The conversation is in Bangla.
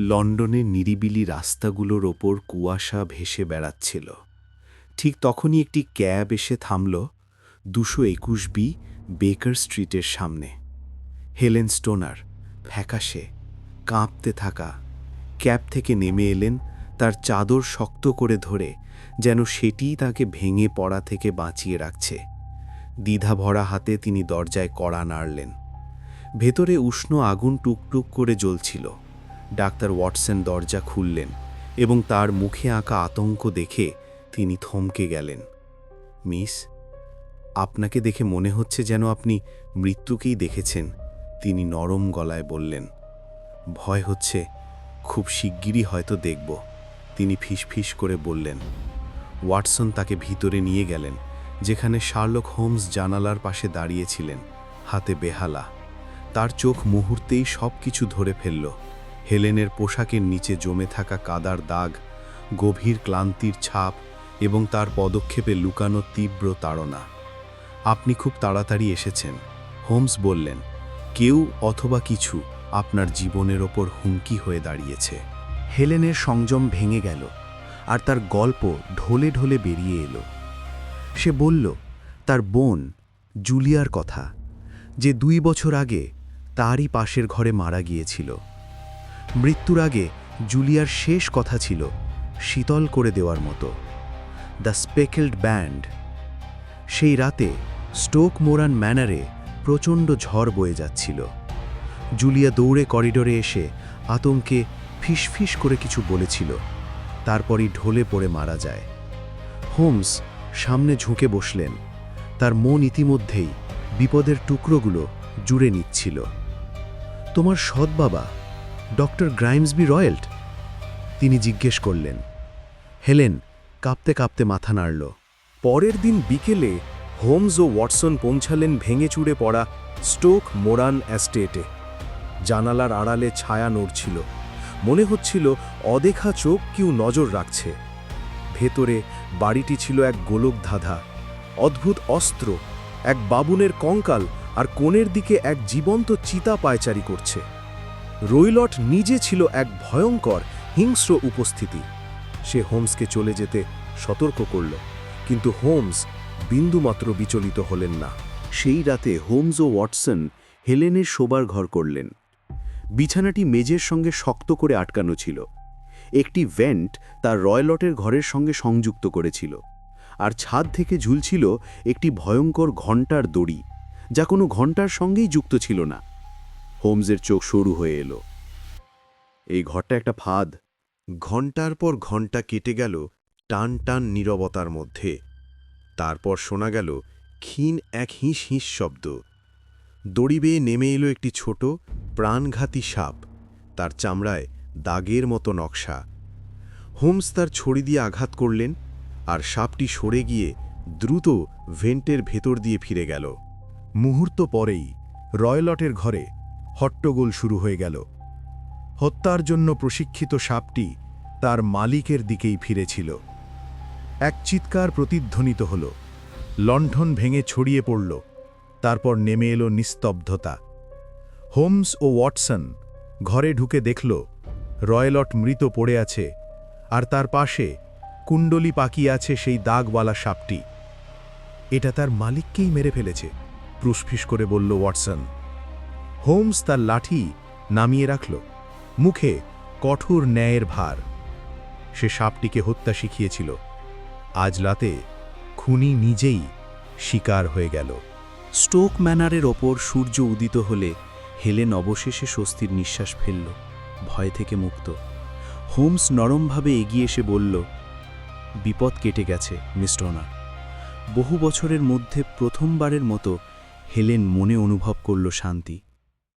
লন্ডনের নিরিবিলি রাস্তাগুলোর ওপর কুয়াশা ভেসে বেড়াচ্ছিল। ঠিক তখনই একটি ক্যাব এসে থামল দুশো একুশ বি বেকার স্ট্রিটের সামনে। হেলেন স্টোনার, ফ্যাকাশে, কাঁপতে থাকা। ক্যাব থেকে নেমে এলেন তার চাদর শক্ত করে ধরে, যেন সেটিই তাকে ভেঙে পড়া থেকে বাঁচিয়ে রাখছে। দ্বিধা ভরা হাতে তিনি দরজায় কড়া নাড়লেন। ভেতরে উষ্ণ আগুন টুকটুক করে জ্বলছিল। ডাক্তার ওয়াটসন দরজা খুললেন এবং তার মুখে আঁকা আতঙ্ক দেখে তিনি থমকে গেলেন। মিস, আপনাকে দেখে মনে হচ্ছে যেন আপনি মৃত্যুকেই দেখেছেন, তিনি নরম গলায় বললেন। ভয় হচ্ছে, খুব শিগগিরই হয়তো দেখব, তিনি ফিসফিস করে বললেন। ওয়াটসন তাকে ভিতরে নিয়ে গেলেন, যেখানে শার্লক হোমস জানালার পাশে দাঁড়িয়েছিলেন, হাতে বেহালা। তার চোখ মুহূর্তেই সব কিছু ধরে ফেলল। হেলেনের পোশাকের নিচে জমে থাকা কাদার দাগ, গভীর ক্লান্তির ছাপ এবং তার পদক্ষেপে লুকানো তীব্র তাড়না। আপনি খুব তাড়াতাড়ি এসেছেন, হোমস বললেন। কেউ অথবা কিছু আপনার জীবনের ওপর হুমকি হয়ে দাঁড়িয়েছে। হেলেনের সংযম ভেঙে গেল, আর তার গল্প ঢলে ঢলে বেরিয়ে এলো। সে বলল, তার বোন, জুলিয়ার কথা। যে দুই বছর আগে তারই পাশের ঘরে মারা গিয়েছিল। মৃত্যুর আগে জুলিয়ার শেষ কথা ছিল শীতল করে দেওয়ার মতো। The speckled band. সেই রাতে স্টোক মোরান ম্যানারে প্রচণ্ড ঝড় বয়ে যাচ্ছিল। জুলিয়া দৌড়ে করিডোরে এসে আতঙ্কে ফিসফিস করে কিছু বলেছিল। তারপরই ঢলে পড়ে মারা যায়। হোমস সামনে ঝুঁকে বসলেন। তার মন ইতিমধ্যেই বিপদের টুকরোগুলো জুড়ে নিচ্ছিল। তোমার সৎ বাবা ডক্টর গ্রাইমসবি রয়েল্ট? তিনি জিজ্ঞেস করলেন। হেলেন কাঁপতে কাঁপতে মাথা নাড়ল। পরের দিন বিকেলে হোমস ও ওয়াটসন পৌঁছালেন ভেঙে চুড়ে পড়া স্টোক মোরান অ্যাস্টেটে জানালার আড়ালে ছায়া নড়ছিল। মনে হচ্ছিল অদেখা চোখ কেউ নজর রাখছে। ভেতরে বাড়িটি ছিল এক গোলক ধাঁধা অদ্ভুত অস্ত্র, এক বাবুনের কঙ্কাল আর কোণের দিকে এক জীবন্ত চিতা পায়চারি করছে। রৈলট নিজে ছিল এক ভয়ঙ্কর হিংস্র উপস্থিতি। সে হোমসকে চলে যেতে সতর্ক করল, কিন্তু হোমস বিন্দুমাত্র বিচলিত হলেন না। সেই রাতে হোমস ও ওয়াটসন হেলেনের শোবার ঘর করলেন। বিছানাটি মেজের সঙ্গে শক্ত করে আটকানো ছিল। একটি ভেন্ট তার রয়লটের ঘরের সঙ্গে সংযুক্ত করেছিল, আর ছাদ থেকে ঝুলছিল একটি ভয়ঙ্কর ঘণ্টার দড়ি, যা কোনো ঘণ্টার সঙ্গেই যুক্ত ছিল না। হোমসের চোখ সরু হয়ে এলো। এই ঘরটা একটা ফাঁদ। ঘণ্টার পর ঘণ্টা কেটে গেল টান টান নীরবতার মধ্যে। তারপর শোনা গেল ক্ষীণ এক হিঁস হিঁস শব্দ। দড়ি বেয়ে নেমে এলো একটি ছোট, প্রাণঘাতী সাপ। তার চামড়ায় দাগের মতো নকশা। হোমস তার ছড়ি দিয়ে আঘাত করলেন আর সাপটি সরে গিয়ে দ্রুত ভেন্টের ভেতর দিয়ে ফিরে গেল। মুহূর্ত পরেই রয়লটের ঘরে হট্টগোল শুরু হয়ে গেল। হত্যার জন্য প্রশিক্ষিত সাপটি তার মালিকের দিকেই ফিরেছিল। এক চিৎকার প্রতিধ্বনিত হল। লণ্ঠন ভেঙে ছড়িয়ে পড়ল। তারপর নেমে এলো নিস্তব্ধতা। হোমস ও ওয়াটসন ঘরে ঢুকে দেখল, রয়লট মৃত পড়ে আছে আর তার পাশে কুণ্ডলি পাকিয়ে আছে সেই দাগওয়ালা সাপটি। এটা তার মালিককেই মেরে ফেলেছে, প্রুসফিস করে বলল ওয়াটসন। হোমস তার লাঠি নামিয়ে রাখল। মুখে কঠোর ন্যায়ের ভার। সে সাপটিকে হত্যা শিখিয়েছিল। আজ রাতে খুনি নিজেই শিকার হয়ে গেল। স্টোক ম্যানারের ওপর সূর্য উদিত হলে হেলেন অবশেষে স্বস্তির নিঃশ্বাস ফেলল, ভয় থেকে মুক্ত। হোমস নরমভাবে এগিয়ে এসে বলল, বিপদ কেটে গেছে, মিস্টার ওনার। বহু বছরের মধ্যে প্রথমবারের মতো হেলেন মনে অনুভব করল শান্তি।